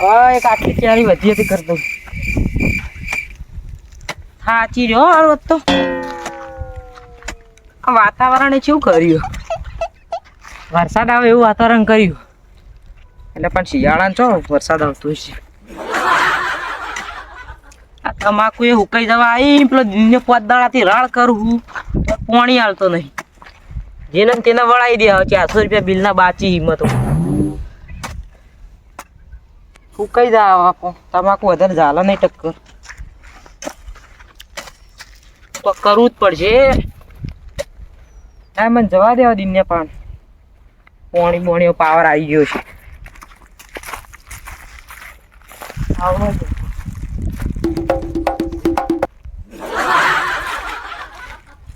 હવે એક આટલી કેરી વધી હતી કરતો સાચી જો હારો તો. વાતાવરણે શું કર્યું? વરસાદ આવે એવું વાતાવરણ કર્યું. એટલે પણ શિયાળા છો વરસાદ આવતો છે આ તમાકુ એ હુકાઈ જવા આવી પેલો દિનને પોતદાળાથી રાળ કરું પાણી હાલતો નહીં. જેને તેને વળાવી દે ચારસો રૂપિયા બિલના બાચી હિંમતો. ફૂકાઈ જા બાપો તમાકુ વધારે ઝાલા નહીં ટક્કર. કરવું જ પડશે. હા મને જવા દેવા દિનને પણ પોણી પોણીઓ પાવર આવી ગયો છે.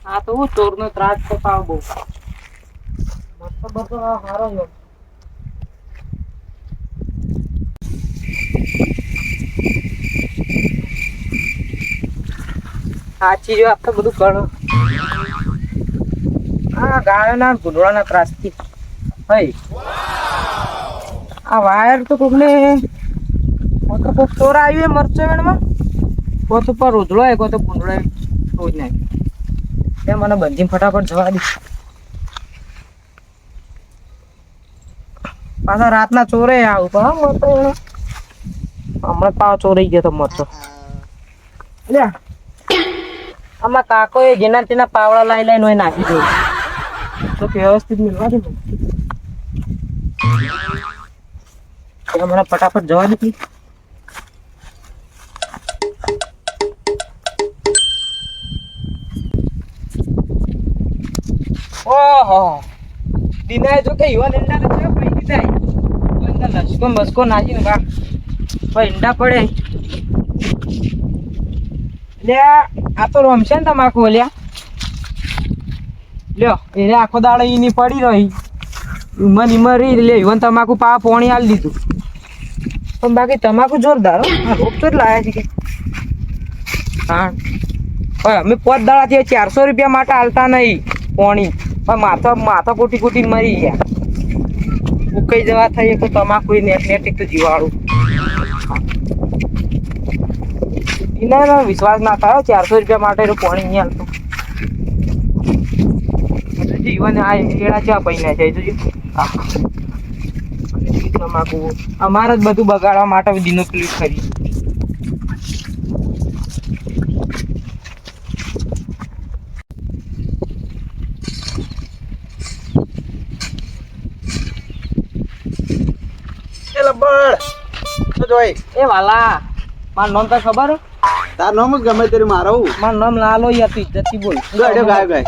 આ તો ચોરનો ત્રાસ તો પાવ બહુ. મસ્ત બધો સારો હારો સાચી રહ્યો આપણે બધું કરો. આ ગાયોના ગુંડળાના ત્રાસથી હઈ. આ વાયર તો કોકને કોક તો કોક ચોરા આવ્યું એ મરચો વેણમાં કોત ઉપર ઉધળો આવ્યો કોતો ગુંડળો રોજ નાખ્યો. એ મને બંધી ફટાફટ જવા દે. પાછા રાતના ચોરે આવું પણ મરતો હમણાં પાવ ચોરાઈ ગયો તો મરચો આમાં કાકો એ જેના તેના પાવડા લાઈ લઈને હોય નાખી દઉં તો વ્યવસ્થિત મિલવા દે મને. ફટાફટ જવા દીધી ઓહો. દિનાય જો કે યુવાન એંડા તો છે જાય લસકો બસકો નાખીને વા ભાઈ ઈંડા પડે. લે, આ તો રમશે ને તમાકુ લ્યા લ્યો, એને આખો દાડો એની પડી રહી. ઉમર ઇમર લે, ઈવન તમાકુ પા પોણી આલી દીધું. પણ બાકી તમાકુ જોરદાર હો. રોપ તો જ લાયા છે કે. હા. અમે પોત દાડાથી ચારસો રૂપિયા માટે હાલતા નહીં પોણી. પણ માથા માથા કોટી કોટી મરી ગયા. ઉકાઈ જવા થઈ તો તમાકુ નેટ નેટ તો જીવાળું એના વિશ્વાસ ના થાય ચારસો રૂપિયા માટે એનું પાણી નહીં હાલતું જીવન આ એડા ચા પૈને છે તમાકુ અમારે જ બધું બગાડવા માટે દિનો ક્લિક કરી. એ વાલા મારું નોંધ ખબર? તાર નામ જ ગમે તેરી મારો મારું નામ લાલો યા જતી બોલ. ગાડ્યો ગાય ગાય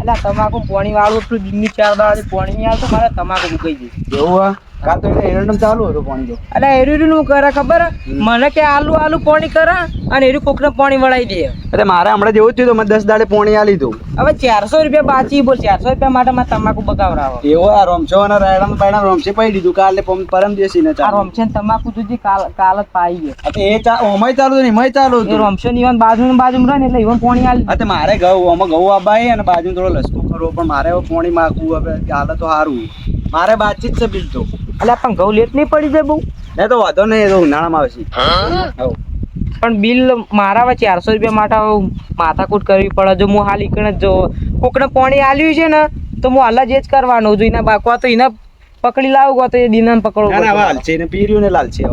એટલે તમાકુ પાણી વાળું એટલું દિનની ચાર દાડે પાણી નહીં આવતું મારે તમાકુ મુકાઈ જાય એવું હા? કાં તો એટલે એરંડમ ચાલુ હતું પાણી જો એટલે એરું નું કરે ખબર? મને કે આલુ આલુ પાણી કરે અને એરું કોકને પાણી વળાઈ દે. એટલે મારે હમણાં જેવું થયું તો મેં દસ દાડે પાણી આલી લીધું હવે ચારસો રૂપિયા બાચી બોલ ચારસો રૂપિયા માટે મારે તમાકુ બગાવરાવો એવો આ રોમછો અને રાયડામાં બાયડા રોમછે પડી દીધું કાલે પરમ દિવસી ને ચાલ. રોમછે તમાકુ તુજી કાલ કાલ જ પાઈ ગયો. એ ચા ઓમય ચાલુ નહીં ને એમાંય ચાલુ હતું. રોમશે ની ઈવન બાજુ ને બાજુ રહે ને એટલે ઈવન પાણી આલી એટલે મારે ઘઉં ઓમાં ઘઉં આબાય અને બાજુ થોડો લસકો કરવો પણ મારે પાણી માગવું હવે ચાલે તો સારું મારે બાતચીત છે બીજ તો. એટલે પણ ઘઉં લેટ નહીં પડી જાય બહુ. એ તો વાંધો નહીં એ તો ઉનાળામાં આવશે. પણ બિલ મારા હવે ચારસો રૂપિયા માટે માથાકૂટ કરવી પડે. જો હું હાલ ઈકણ જ જો કોકને પાણી આલ્યું છે ને તો હું હાલ જ એ જ કરવાનું. જો એના બાકવા તો એના પકડી લાવું તો એ દિનાને પકડો ના ના પીર્યું ને લાલ છે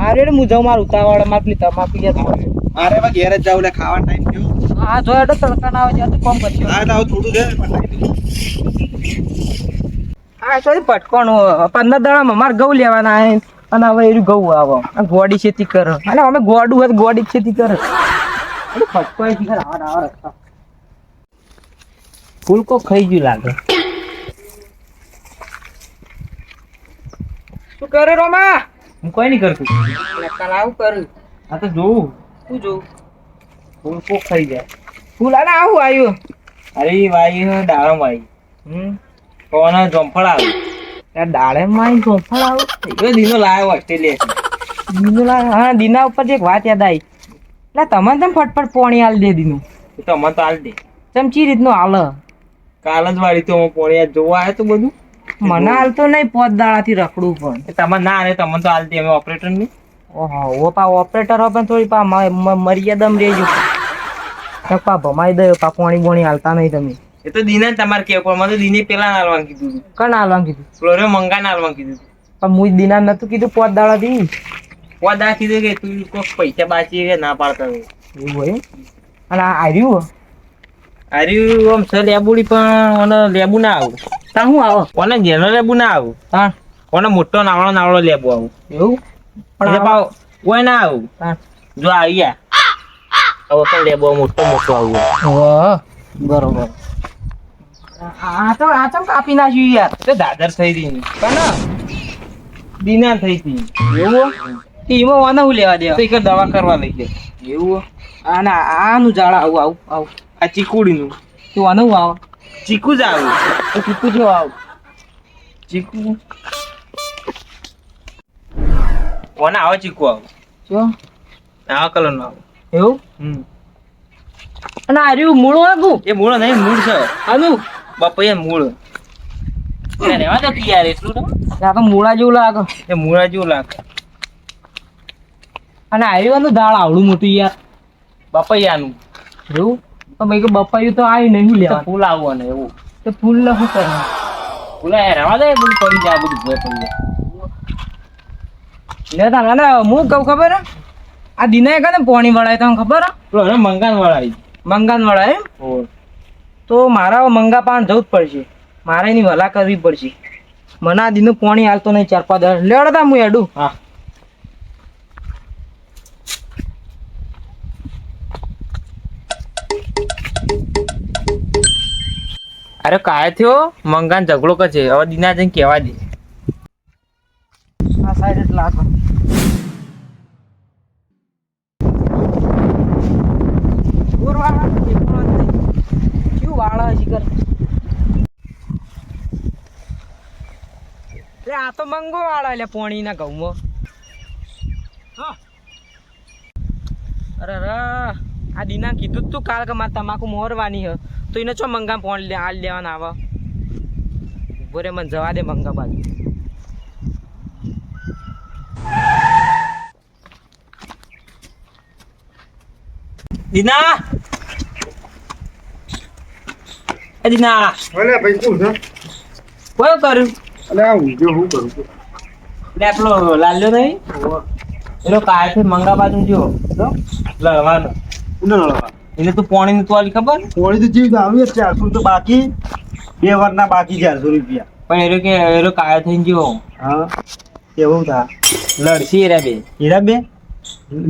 હારે ને હું જાઉં મારું ઉતાવળ મારે પેલી તમાકુ આવે. મારે હવે ઘેર જ જાવ એટલે ખાવા ટાઈમ થયો. હા જો એટલે તડકા ના આવે ત્યાં તો કોમ કરશે હા થોડું છે હા તો પટકોણ પંદર દાડામાં મારે ઘઉં લેવાના અને હવે એનું ઘઉં આવે. ગોડી ખેતી કરો. અને અમે ગોડું હોય ગોડી ખેતી કરે. એટલે પટકો એ શીખર આવા આવા રસ્તા. ફૂલ કો ખાઈ ગયું લાગે. શું કરે રોમા? હું કોઈ નહીં કરતું. આવું કરું આ તો જોવું શું જોઉં? ફૂલકો ખાઈ જાય. ફૂલ આને આવું આવ્યું અરે વાયુ ડાળમ વાયુ. હમ? કોને જોંફળ આવે. ત્યાં દાડે માં જોંફળ આવે. એ દીનો લાવ્યો ઓસ્ટ્રેલિયા દીનો લાવ્યો હા દીના ઉપર જે એક વાત યાદ આવી. એટલે તમને તમે ફટફટ પોણી આલ દે દીનું. તમે તો હાલ દે. ચમચી રીતનું હાલ કાલ જ વાળી તો પોણી જોવા આવ્યો તો બધું. મને હાલતો નહીં પોત દાડાથી રખડું પણ. તમે ના રે તમને તો હાલતી અમે ઓપરેટરની. ઓહો પા ઓપરેટર હો પણ થોડી પા મર્યાદમ રહેજો. પા ભમાઈ દયો પા પોણી બોણી હાલતા નહીં તમે. એ તો દિને તમારે કેવું પણ મને દિને પેલા હાલવાનું કીધું કણ હાલવાનું કીધું ફ્લોરે મંગા ના હાલવાનું કીધું પણ મુજ દિના નતું કીધું પોત દાડાથી પોદા કીધું કે તું કોક પૈસા બાચી કે ના પાડતા એવું હોય? અને આ આર્યું આર્યું આમ સર લેબુડી પણ મને લેબુ ના આવું તા હું આવો કોને જેનો લેબુ ના આવું તા કોને મોટો નાવડો નાવડો લેબુ આવું એવું પણ પાવ કોઈ ના આવું જો આવ્યા હવે પણ લેબુ મોટો મોટો આવું બરોબર આ તો આ તો કાપી નાખ્યું યાર. તે દાદર થઈ હતી કના દીના થઈ હતી એવું ટીમો વાના હું લેવા તો દેવા એક દવા કરવા લઈ ગયા એવું અને આનું ઝાડ આવું આવું આવું. આ ચીકુડીનું. તું વાનું આવ? ચીકુ જ આવું. તો ચીકુ જો આવ. ચીકુ. કોના આવે ચીકુ આવું. જો આવા કલર નો આવ. એવું? હમ. અને આ રહ્યું મૂળું હતું એ મૂળ નહીં મૂળ છે. આનું? બાપા એ મૂળ. એ દો કી યાર એટલું તો. આ તો મૂળા જેવું લાગે. એ મૂળા જેવું લાગે. અને આ રહ્યું આવડું મોટું યાર. બપૈયાનું એવું? તો મેં કે બપાયું તો આવ્યું નહીં લેવા ફૂલ આવવાનું એવું. તો ફૂલ ને શું કરે ફૂલ એ દે બધું પડી જાય બધું ભોય પડી જાય. લે તા અને હું કહું ખબર? આ દિને કને પોણી વળાય તમને ખબર હે? મંગાન વાળા મંગાન વળાય એમ? આવી તો મારા મંગા પાણ જવું જ પડશે. મારે એની વલા કરવી પડશે. મને આ દીનું પોણી હાલતો નહીં ચાર પાંચ દાડા. લેડતા હું એડું હા. અરે કાય થયો? મંગાન ઝઘડો કરશે. હવે દિના જઈને કહેવા દે. આ સાઈડ લાગે ગોરવાળા એકલો જ નહીં. કેવું વાળા હશે કર લે આ તો મંગો વાળા એટલે પોણીના ઘઉંમાં. અરે અરે આ દીના કીધું તું કાલ કે મારે તમાકુ મોરવાની હ. તો એને ચો મંગા પોણ લે હાલ લેવાના આવે. ઊભો રે મને જવા દે મંગા બાજુ. દીના! એ દિના! અલે ભાઈ શું છે? કોઈ કર્યું? અલે આ ઊંઘ્યો હું કરું છું? લે પેલો લાલ્યો નહીં? એનો કાય છે મંગા બાજુ જો લડવાનો લડવા એને તું પોણી તો આલી ખબર? પોણી તો જીવ આવી ચારસો તો બાકી? બે વારના બાકી ચારસો રૂપિયા. પણ એરો કે એરો કાયો થઈને જો હા એવું થા? લડશી રે બે. હીરા બે?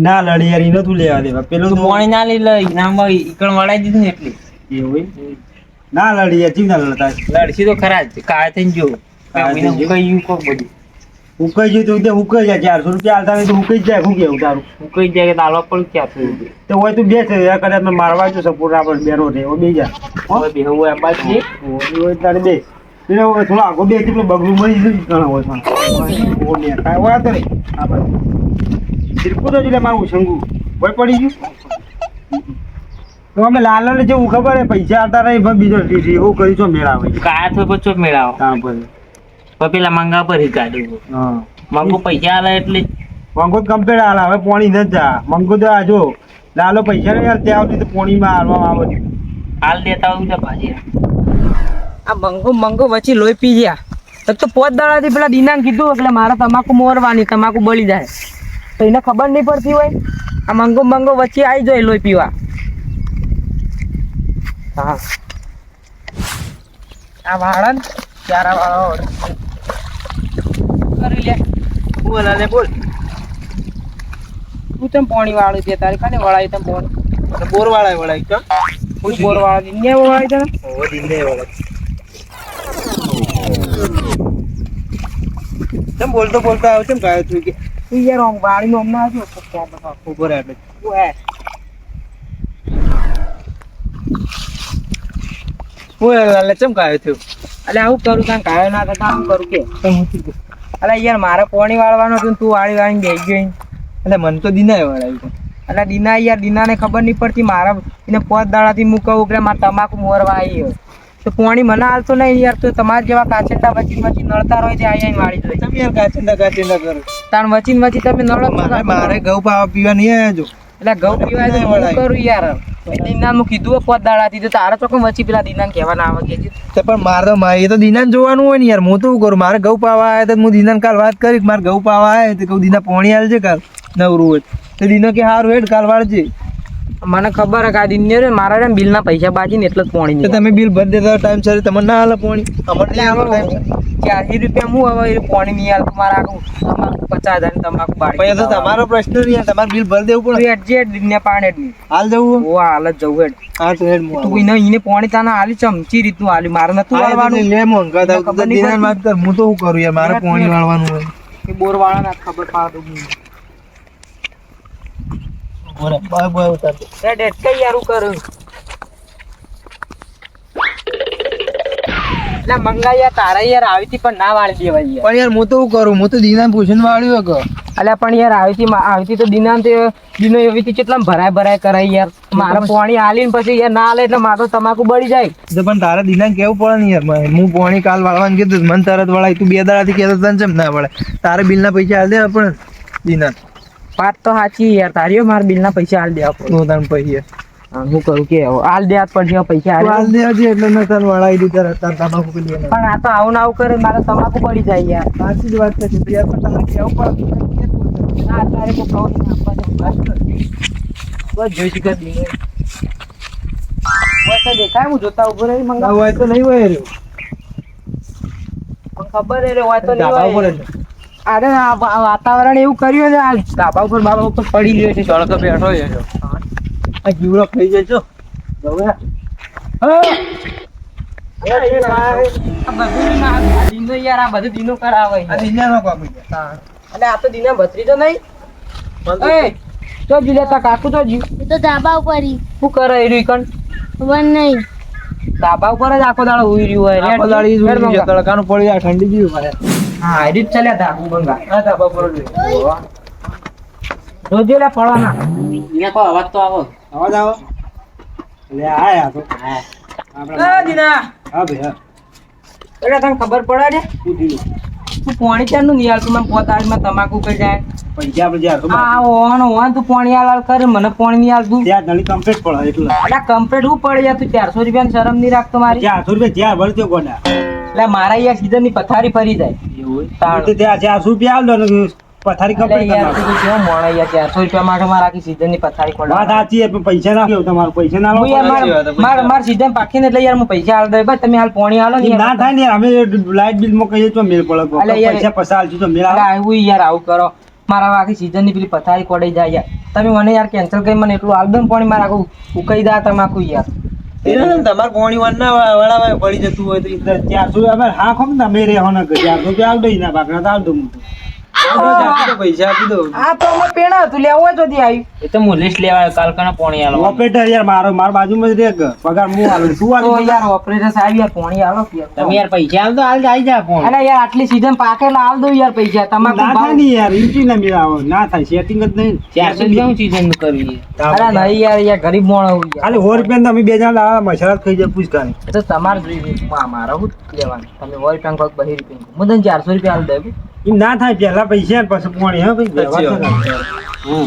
ના લડી યાર તું લેવા દેવા પેલું તું પોણી ના લઈ લે ઇનામમાં ઈકણ વળાઈ દીધું ને એટલી. એવું ના લડી યાર જીવ ના લડતા. લડશી તો ખરા જ કાયો થઈને જો બધું. ઉકાઈ જાય તો તે ઉકાઈ જાય ચારસો રૂપિયા આલતા તો ઉકાઈ જાય શું કેવું તારું? હું જાય કે દાળવા પણ ક્યાં થયું? તો હોય તું બે છે કદાચ મેં મારવા જો સપોર્ટ આપણે બેનો છે બે જા. હો? હવે એમ બાદ છે હોય હોય તારે બે. એટલે હવે થોડો આગો બે એટલે બગલું મળી જશે ઘણા હોય પણ કાંઈ નહીં આપણે સિરકુ તો એટલે મારું શંગુ ભય પડી ગયું? તો અમે લાલ જેવું ખબર હે પૈસા આવતા રહી પણ બીજો એવું કરી છો મેળ આવે કાયા થયો પછી મેળાવો. ત્યાં પર પણ પેલા મંગા પર હી કાઢ્યું હા. મંગુ પૈસા આલે એટલે મંગો તો કમ્પ્લેટ હાલ હવે પોણી ન જા. મંગો તો આજો લાલો પૈસા ને યાર ત્યાં સુધી તો પોણીમાં હાલવામાં આવે હાલ દેતા હોય તો ભાજી આ મંગો મંગો વચ્ચે લોહી પી ગયા. તો તો પોત દાડાથી પેલા દીનાને કીધું એટલે મારે તમાકુ મોરવાની તમાકુ બળી જાય. તો એને ખબર નહીં પડતી હોય? આ મંગો મંગો વચ્ચે આવી જાય લોહી પીવા. હા. આ વાળા ને ચારા વાળા બોલ અને બોલ. તું તેમ પાણી વાળું છે તારે કાને વળાય તેમ પાણી બોર વાળાય વળાય તો હું બોર વાળા ને વળાય તને? ઓ દિંદે વળાય. તેમ બોલતો બોલતો આવ્યો તેમ ગાયો તું કે. તું યાર આમ વાળીનો હમણાં આવ્યો તો ક્યાં બતાવ ઊભો રહે એટલે તું હે. હું લાલે ચમ ગાયો થયો. અલે આવું કરું કાંઈ કાયો ના થતા આવું કરું કે? અલે યાર મારે પોણી વાળવાનું હતું તું વાળી વાળીને બેસી ગઈ. એટલે મન તો દિનાય વળાયું અલે દીના યાર દિનાને ખબર નહીં પડતી. મારા એને પોત દાડાથી મૂકવું કે મારે તમાકુ મોરવા આવી તો પોણી મને હાલતો નહીં યાર તો તમારા જેવા કાચેટા વચીન વચીન નળતા હોય છે અહીંયા વાળી દો. તમે યાર કાચિંદા કાચિંદા કરો. તાર વચીન વચી તમે નળો. મારે ઘઉં પાવા પીવા નહીં આવ્યા જો. એટલે ઘઉં પીવાય તો હું કરું યાર. એ હું કીધું પોત દાડાથી, તો તારા તો કેમ વચી પેલા દીના કહેવા ના આવે કે પણ મારે તો એ તો દીનાને જોવાનું હોય ને યાર, હું તો કરું? મારે ઘઉં પાવા આવે તો હું દીનાને કાલ વાત કરી મારે ઘઉં પાવા આવે તો કહું, દીના પોણી હાલજે કાલ, નવરું હોય. તો દીનો કે, હારું હેડ, કાલ વાળજે. મને ખબર હે કે આ દિન રે મારા રે બિલના પૈસા બાકી ને એટલે જ પોણી તો તમે બિલ ભરી દેતા ટાઈમ સર તમને ના હાલે પોણી. અમારે હાલે time સર. ચારસી રૂપિયા હું હવે એ પોણી નહીં હાલતું? મારા આખું તમાકુ પચાસ હજાર તમાકુ બાળી પણ તો તમારો પ્રશ્ન નહીં તમારે બિલ ભરી દેવું પડે. એડજેટ દિનને પાણે જ નહીં. હાલ જવું ઓ હાલ જ જવું હેડ. હાલ તો હેડ તું એને એને પોણી તાના હાલી ચમચી રીતનું હાલી. મારે નતું વાળવાનું. લે મોંઘા થાવ. ખબર તો નહીં દીનાને વાત કર. હું તો શું કરું યાર મારે પોણી વાળવાનું હોય. બોર વાળાને ખબર પાડો બોલે, બોય બોય ઉતાર દે. હેડ હેડ કઈ યાર કરું? એટલે તારા યાર આવી હતી પણ ના વાળી દેવાય પણ યાર હું તો શું કરું? હું તો પૂછીને વાળ્યું અલ્યા પણ યાર આવી હતી આવી હતી તો દિના એવી હતી કેટલા ભરાય ભરાય કરાય યાર. મારે પાણી હાલીને પછી યાર ના હાલે એટલે મારો તમાકુ બળી જાય. તો પણ તારે દીના કેવું પડે ને યાર? હું પોણી કાલ વાળવાનું કીધું મને તરત વળાય. તું બે દાડાથી કહેતો તને ચમ ના વળે તારે બિલના પૈસા હાલ દે પણ દીના વાત તો સાચી યાર. તારીઓ મારા બિલના પૈસા હાલ દેવા પડે હું તને પૈસા. હા, કહું કે હાલ દેવા પડશે પૈસા હાલ હાલ દે હજી એટલે મેં તને વળાવી દીધા તાર તાર તમાકુ પી પણ આ તો આવું ના આવું કરે મારે તમાકુ પડી જાય યાર. સાચી જ વાત છે યાર પણ તારે કેવું પડે ના તારે કોઈ ખાવા નહીં આપવા દે. બસ જોઈ શીખે દિને બસ દેખાય હું જોતા ઊભો રહી ના હોય તો નહીં હોય રે ખબર હે રે હોય તો નહીં હોય. અરે આ વાતાવરણ એવું કર્યું છે આ ધાબા ઉપર બાબા ઉપર પડી રહ્યો છે. ચડતો બેઠો છે. આ જીવડો ખાઈ જાય છો હવે આ બધું ના- આ દીનો યાર આ બધું દીનો કરાવે આ દીનાનો કાપી દે. એટલે આ તો દીના ભત્રીજો નહીં. એ તો જી લેતા કાકુ તો જી તો ધાબા ઉપર જ આખો દાડો ઉઈ રહ્યું હોય. તડકાનું પડી જાય ઠંડી ભાઈ હા એ ચાલ્યા ધાબુ બંગા. આ ધાબા પર રોજે લે પડવાના એને કોઈ અવાજ તો આવો. અવાજ આવો. એટલે આયા તો. આપણે એ દીના. હા ભાઈ હા. એટલે તને ખબર પડે છે તું પોણી ચારનું નહીં હાલતું મને પોતાડીમાં તમાકુ કઈ જાય. પૈસા ઓન ઓન તું પોણી કરે મને પોણી ત્યાં નળી કમ્પ્લીટ પડે એટલે. એટલે કમ્પ્લીટ હું પડી જાય તું ચારસો રૂપિયા શરમ નહીં રાખતો મારી. ચારસો રૂપિયા જ્યાં ગોડા એટલે મારા અહીંયા સીધા ની પથારી ફરી જાય. તાણ. ત્યાં ચારસો રૂપિયા આલો પથારી મોણો યાર ચારસો રૂપિયા માટે મારા આખી સીઝનની પથારી વાત સાચી છે પૈસા ના આપ્યો તમારે પૈસા ના હું માર- માર માર સીઝન પાકી ને એટલે યાર હું પૈસા હાલ દે તમે હાલ પોણી હાલો ને ના થાય ને અમે લાઇટ બિલમાં કહીએ તો મેળ પડે. પૈસા પસાર આલશું તો મેળ આવું. યાર આવું કરો. મારા આખી સીઝનની પેલી પથારી ખોડાઈ જાય યાર. તમે મને યાર કેન્સલ કરી મને એટલું આલ્બમ પણ મારા પોણી મારે આખું ઉકાઈ દા તમાકુ યાર. તમારે પોણી વાર ના વળાવાય પડી જતું હોય તો ચારસો રૂપિયા હા ખમ ને અમે રહેવાના ઘરે ચારસો રૂપિયા આલ ના બાકડા તો દો પૈસા આપી દો. આ તો અમે પેણા હતું લેવું હોય તો આવ્યું એ તો હું લિસ્ટ લેવા કાલકાના પોણી આલવા ઓપરેટર યાર મારો મારા બાજુમાં જ રહે પગાર હું આલું. તું તો યાર ઓપરેટર સાહેબ યાર પોણી હાલો તમે યાર પૈસા આલ તો હાલ આવી જા પોણી અરે યાર આટલી સીઝન પાકે એટલે હાલ યાર પૈસા. તમાકુ ના થાય ભાવ યાર ઇન્ટ્રી ના મેળ ના થાય સેટિંગ જ નહીં. ચારસો હું કરવી અરે નહીં યાર યાર ગરીબ મોણો ખાલી સો રૂપિયા તમે બે જણા લાવા મશરત ખાઈ જાય પૂછ એ તો તમારે જોઈએ મારે લેવાનું. તમે બહી રૂપિયા હું ચારસો રૂપિયા એમ ના થાય પેલા પૈસા પછી પોણી હા.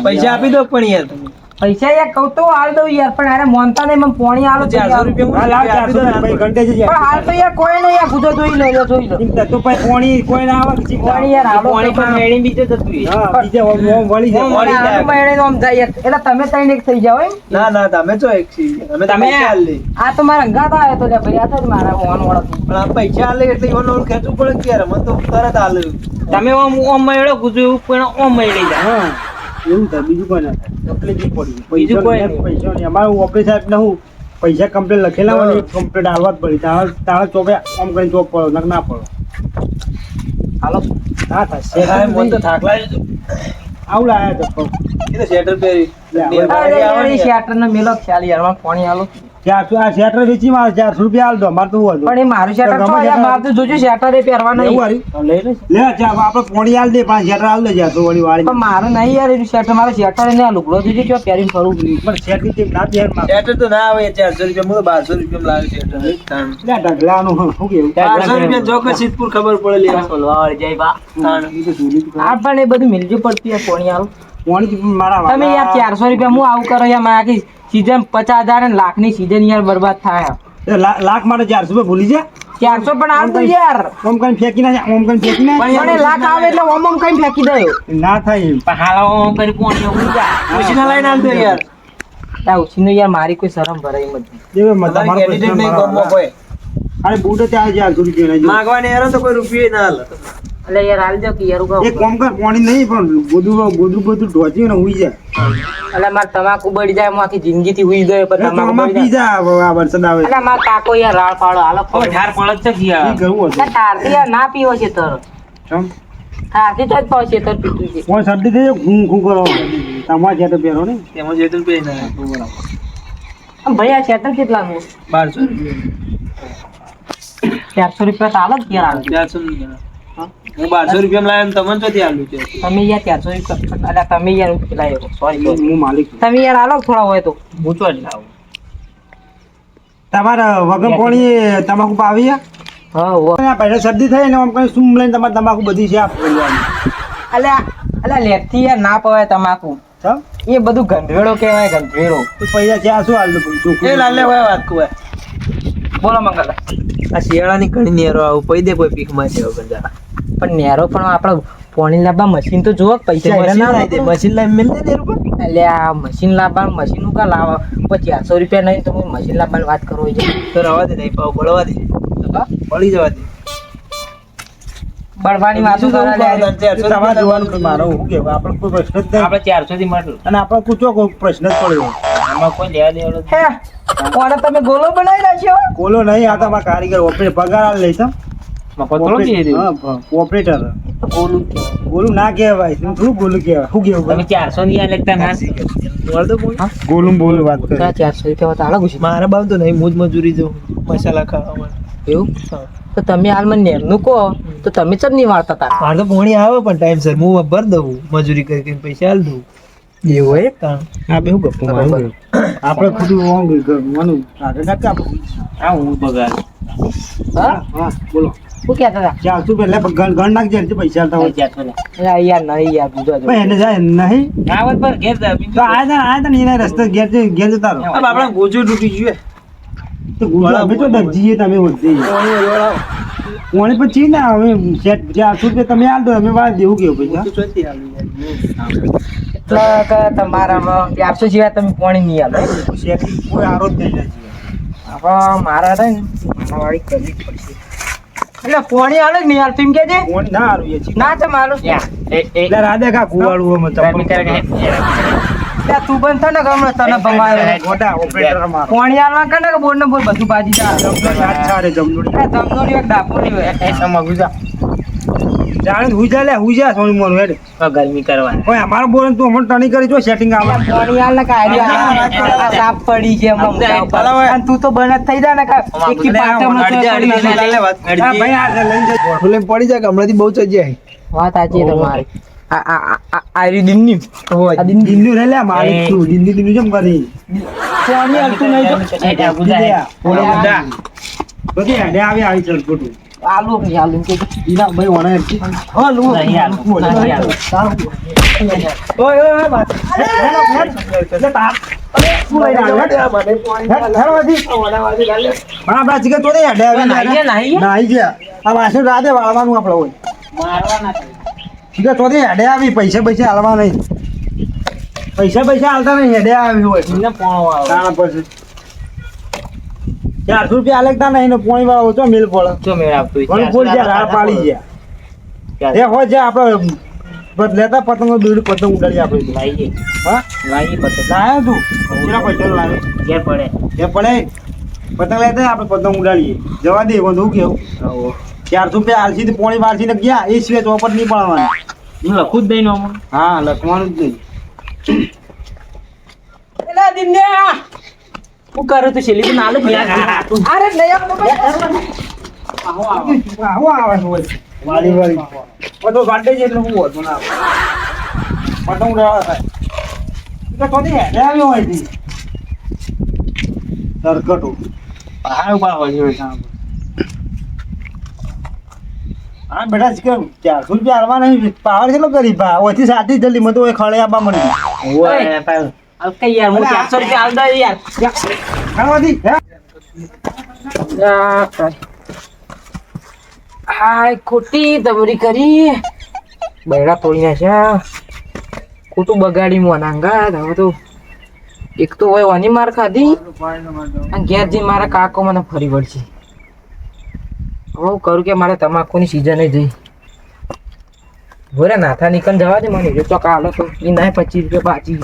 પૈસા આપી દો પણ યાર તમે પૈસા યાર કહું તો હાલ દઉં યાર પણ અરે મોનતા નહીં મને પોણી હાલો ચારસો રૂપિયા હાલ તો યાર કોઈ નહીં યાર ગુજો જોઈ લો જોઈ લો. તો પછી પોણી કોઈ ના આવે પોણી યાર હાલો પોણી પણ મેળી બીજે જતું બીજે વળી જાય. વળી જાય. મહિને આમ જાય યાર. એટલે તમે ત્રણ એક થઈ જાવ એમ? ના ના તમે છો એક છીએ અમે તમે? હાલ લે આ તો મારા અંગાત આવ્યો તો લે ભાઈ આ તો મારા ઓન વાળો પણ આ પૈસા હાલે એટલે ઈવન ઓલું ખેંચવું પડે કે યાર મને તો તરત હાલ તમે ઓમ ઓમ મેળો ગુજુ પણ ઓમ મેળી જાય હા. એવું થાય બીજું કોઈ ના થાય. તકલીફ નહીં. પડી બીજું કોઈ પૈસા નહીં અમારું ઓપરેશન સાહેબ ને હું પૈસા કમ્પ્લેટ લખેલા હોય ને કમ્પ્લેટ આવવા જ પડી. તારા તારા ચોપે આમ કરીને ચોપ પડો નક ના પડો. હાલો. ના થાય. સાહેબ મને તો થાક લાગે આવું લાયા તો એ તો સ્વેટર પહેરી. શેટર નો મેલો ખ્યાલ યાર. પાણી હાલો. ચારસો આ શેટર વેચી મારે ચારસો રૂપિયા હાલ દો મારે તો હું પણ એ મારું શેટર છો યાર મારે તો જોજો શેટર એ પહેરવા નહીં લઈ લઈશ. લે ચા આપણે પોણી હાલ દે પાંચ શેટર હાલ દે ચારસો વાળી વાળી. પણ મારે નહીં યાર એ શેટર મારે શેટર ને આ લુગડો જોજો કેવો પહેરીને પણ ના શેટર તો ના આવે ચારસો રૂપિયા હું બારસો રૂપિયા લાવે શેટર લે ઢગલાનું શું કેવું બારસો રૂપિયા જો કે સિદ્ધપુર ખબર પડે લે. આ પણ એ બધું મિલજો પડતી આ પોણી હાલ પોણી મારા તમે યાર ચારસો રૂપિયા હું આવું કરો યાર માગીશ આખી સીઝન પચાસ હજાર અને લાખની સીઝન યાર બરબાદ થાય. લાખ માટે ચારસો રૂપિયા ભૂલી જા. ચારસો પણ હાલ યાર. ઓમ કઈ ફેંકી ના ઓમ કઈ ફેંકી ના પણ લાખ આવે એટલે ઓમ ઓમ કઈ ફેંકી દયો ના થાય. પણ હાલ કરી લઈને આવતો યાર. ઉછીનું યાર મારી કોઈ શરમ ભરાઈ એમ જ નહીં. દેવે મત- તમારે તમારો કેન્ડિડેટ નહીં મારા કોઈ. અરે બૂટ ત્યાં ચારસો રૂપિયા ના જો. માગવાની યાર તો કોઈ રૂપિયો ના હાલે એટલે યાર હાલ જાવ કે યાર ઉગા એ કોમ કર પાણી નહીં પણ બધું બધું બધું ઢોચી ને ઉઈ જાય. એટલે માર તમાકુ બળી જાય હું આખી જિંદગી થી ઉઈ ગયો પણ તમાકુ બળી પી જાય જા આ વરસાદ આવે. એટલે માર કાકો યાર રાળ પાડો હાલો હવે ઠાર પડત છે કે યાર? ઈ કરવું હતું એટલે તારથી યાર ના પીવો છે તર ચમ. તારથી તો જ પાવ છે તર પીતું છે. કોઈ શરદી થઈ ઘૂં ઘૂં કરો. તમારે તો પહેરો ને તેમાં તો પે ના બરાબર. ભાઈ આ શેટર કેટલાનું બારસો ચારસો રૂપિયા તો હાલો જ યાર હાલ. ચારસો હું બારસો રૂપિયા લાવ્યો તમને ચોથી આલું છે. તમે યાર ચારસો રૂપિયા તમે યાર પેલા સોરી હું માલિક તમે યાર થોડા હોય તો. હું તો જ લાવું. તમારે વગર પોણી તમાકુ પાવી હા પહેલા શરદી થઈ ને આમ કઈ સૂમ લઈને તમારે તમાકુ બધી છે અલ્યા અલ્યા લેટથી યાર ના પવાય તમાકુ. એ બધું ગંધવેડો કહેવાય ગંધવેડો તો પૈસા ચાર શું હાલ. એ લાલે હોય વાત કહું બોલો મંગલ. આ શિયાળાની ઘણી નેરો આવું. પૈ દે કોઈ પીકમાં છે વગર જરા પણ નેરો પણ આપણે પોણી લાવવા મશીન તો જોવો પૈસા મશીન લાવી દે મશીન લાવી મેલ દે રૂપિયા એટલે આ મશીન લાવવાનું મશીનનું કા લાવવા પછી ચારસો રૂપિયા નહીં તો મશીન લાવવાની વાત કરો છે. તો રવા દે નહીં પાવ બળવા દે. બળી જવા દે. બળવાની વાત જોવાનું કે મારે શું કહેવું? આપણે કોઈ પ્રશ્ન જ નહીં. આપણે ચારસો થી મળતું અને આપણે પૂછો કોઈ પ્રશ્ન જ પડ્યો આમાં કોઈ લેવા દેવાનું હે કોને તમે ગોલો બનાવી રાખ્યો ગોલો નહીં આ તમારા કારીગર ઓપરેટર પગાર લઈ તમ ઓપરેટર ગોલું ગોલું ના કહેવાય શું ગોલું કહેવાય? શું તમે ચારસો ની લગતા ના. ગોલું બોલું વાત કરે. ચારસો રૂપિયા તો હાલો ગુસી મારા બાપ તો નહીં મોજ મજૂરી જો મસાલા ખાવા એવું? તો તમે હાલ મને નેરનું કહો તો તમે જ નહીં વાળતા હતા મારે તો પોણી આવે પણ ટાઈમ સર હું ભર દઉં મજૂરી કરી કરીને પૈસા હાલ દઉં. એવું હોય? હા. આ બે હું ગપ્પો મારું? આપણે ખુદું ઓમ આપણે હા હું બગાડ. હા હા બોલો. શું કહેતા હતા? ચારસો પહેલા ગણ ગણ નાખજે એટલે પૈસા આલતા હોય. યાર નહીં યાર બીજો ભાઈ એને જાય નહીં? આવત પર ઘેર તો આ તા આ તા એના રસ્તે ઘેર જઈ- ઘેર જતા રહો. આપણા ગોજો તૂટી ગયું તો ગુરુ અમે તો દરજીએ તમે વધે. કોણે પછી ના હવે સેટ ચારસો રૂપિયા તમે આલ દો અમે વાળ દેવું કેવું પૈસા? તમારામાં ચારસો સિવાય તમે પોણી નહીં આલો. કોઈ આરો જ નહીં મારા છે ને મારાવાળી કરવી પડશે. એટલે પોણી આલો જ નહીં હાલ તું કે છે ના આરું એ છે. ના છે મારું એટલે રાધે કા કુવાડું અમે તમને એટલે તું બંધ થા ને ગમે તને ભમાયો ગોડા ઓપરેટરમાં પોણી આલવા કે બોર્ડ ને બોર્ડ બધું બાજી જા જમનોડી જમનોડી એક ડાપોરી હોય. એ સમા ગુજા જાણે હુજા લે હુજા સોની મોર હેડ ગરમી કરવા ઓય અમારો બોલન તું અમન ટણી કરી જો સેટિંગ આવે પાણી આલ ને કાઢી સાપ પડી છે અને તું તો બનત થઈ જા ને કા એક. ભાઈ આ જજો પડી જાય કે હમણાંથી બહુ ચજ્યા વાત સાચી તમારી આ આ આ- આ આ આ દિન દિંદુ રે લે જેમ કરી નહીં તો બધા બધી હેડે આવી આવી ચલ ફોટો આલુ કે આલુ કે ઈના ભાઈ ઓને હેડ હા લુ નહીં આલુ, નહીં આલુ. ઓય ઓય બાત લે તાર શું લઈને આવ્યો હેડ હેડ વાજી મારા બા ચીકે તો હેડે આવી નાઈ ગયા, નાઈ ગયા? નાઈ ગયા આ વાસણ રાતે વાળવાનું આપણે હોય મારવાના ચીકે તો હેડે આવી પૈસા પૈસા હાલવા નહીં પૈસા પૈસા હાલતા નહીં હેડે આવી હોય પછી ચારસો રૂપિયા આલેકતા નહીં ને પોણી વાળો ઓછો મિલ પડે. ઓછો મેળ આપતો પણ ફૂલ જ્યાં રાડ પાડી ગયા. એ હોય છે આપણે લેતા પતંગો દૂર પતંગ ઉડાડી આપણે. લાવીએ. હા? લાવીએ પતંગ. લાયા તું? કેટલા પૈસા લાવે. જે પડે. જે પડે? પતંગ લેતા આપણે પતંગ ઉડાડીએ. જવા દે બધું કેવું? ચારસો રૂપિયા આલસી પોણી બારસી ને ગયા એ સિવાય ચોપટ નહીં પડવાની. હું લખું જ દઈ આમાં. હા લખવાનું જ નહીં દિન્યા હું કરું તું છેલ્લી તો નાલું અરે નહીં આપતો ભાઈ. આવો આવે છે વળી. વાળી વાળી બધો વાંટે છે એટલે હું હોતો ના પતંગ રહેવા થાય. તો થોડી હેડે આવ્યો હોયથી સરકટો પહાડ ઉપર હોય છે હા બેટા કેમ ચારસો રૂપિયા હાલવા નહીં પાવર કેટલો કરી ભા ઓછી સાથી જલ્દી એ ખળે આપવા મળી હાલ યાર હું રૂપિયા ખાવાથી. હાય ખોટી દબરી કરી. બૈરા તોડી નાખ્યા. ખોટું બગાડી મોનાંગા હવે તો એક તો હોય વાની માર ખાધી અને ઘેર જઈને મારા કાકો મને ફરી વળશે. હવે હું કરું કે મારે તમાકુની સિઝન જઈ. ભોરે નાથા નીકળ જવા દે મને. જો ચોક આલો તો એ ના પચીસ રૂપિયા બાચી